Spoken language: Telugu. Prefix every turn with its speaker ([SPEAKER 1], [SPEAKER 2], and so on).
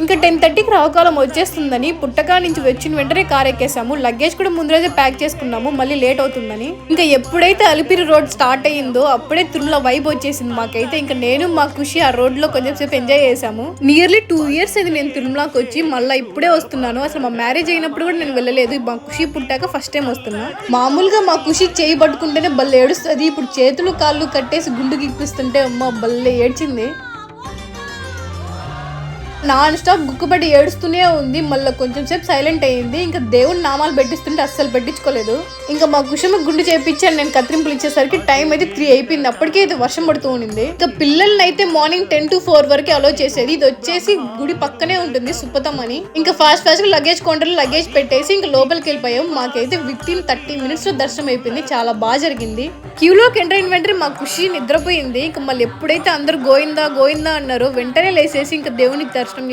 [SPEAKER 1] ఇంకా టెన్ థర్టీకి రావకాలం వచ్చేస్తుందని పుట్టకా నుంచి వచ్చిన వెంటనే కార్ ఎక్కేసాము లగేజ్ కూడా ముందు రోజే ప్యాక్ చేసుకున్నాము. మళ్ళీ లేట్ అవుతుందని. ఇంకా ఎప్పుడైతే అలిపిరి రోడ్ స్టార్ట్ అయ్యిందో అప్పుడే తిరుమల వైబ్ వచ్చేసింది మాకైతే. ఇంకా నేను మా ఖుషి ఆ రోడ్లో కొంచెం సేపు ఎంజాయ్ చేసాము నియర్లీ టూ ఇయర్స్ అయింది నేను తిరుమలకి వచ్చి. మళ్ళీ ఇప్పుడే వస్తున్నాను. అసలు మా మ్యారేజ్ అయినప్పుడు కూడా నేను వెళ్ళలేదు. మా ఖుషి పుట్టాక ఫస్ట్ టైం వస్తున్నా. మామూలుగా మా ఖుషి చేయి పట్టుకుంటేనే బల్లె ఏడుస్తుంది. ఇప్పుడు చేతులు కాళ్ళు కట్టేసి గుండు గిప్పిస్తుంటే అమ్మ బల్లె ఏడ్చింది. నాన్ స్టాప్ గుక్కుబడి ఏడుస్తూనే ఉంది. మళ్ళీ కొంచెం సేపు సైలెంట్ అయ్యింది. ఇంకా దేవుని నామాలు పెట్టిస్తుంటే అస్సలు పెట్టించుకోలేదు. ఇంకా మా కుషమ గుండు చేపించాను. నేను కత్తిరింపులు ఇచ్చేసరికి టైం అయితే త్రీ అయిపోయింది. అప్పటికే అయితే వర్షం పడుతూ ఉండింది. ఇంకా పిల్లల్ని అయితే మార్నింగ్ టెన్ టు ఫోర్ వరకు అలో చేసేది. ఇది వచ్చేసి గుడి పక్కనే ఉంటుంది సుప్పతం అని. ఇంకా ఫాస్ట్ ఫాస్ట్గా లగేజ్ కౌంటర్ లగేజ్ పెట్టేసి ఇంకా లోపలికి వెళ్ళిపోయాం. మాకైతే విత్ ఇన్ థర్టీ మినిట్స్లో దర్శనం అయిపోయింది. చాలా బాగా జరిగింది. క్యూలోకి ఎంటర్ అయిన వెంటనే మా ఖుషి నిద్రపోయింది. ఇంకా మళ్ళీ ఎప్పుడైతే అందరూ గోయిందా గోయిందా అన్నారో వెంటనే లేసేసి ఇంకా దేవునికి దర్శనం చేసుకున్నాం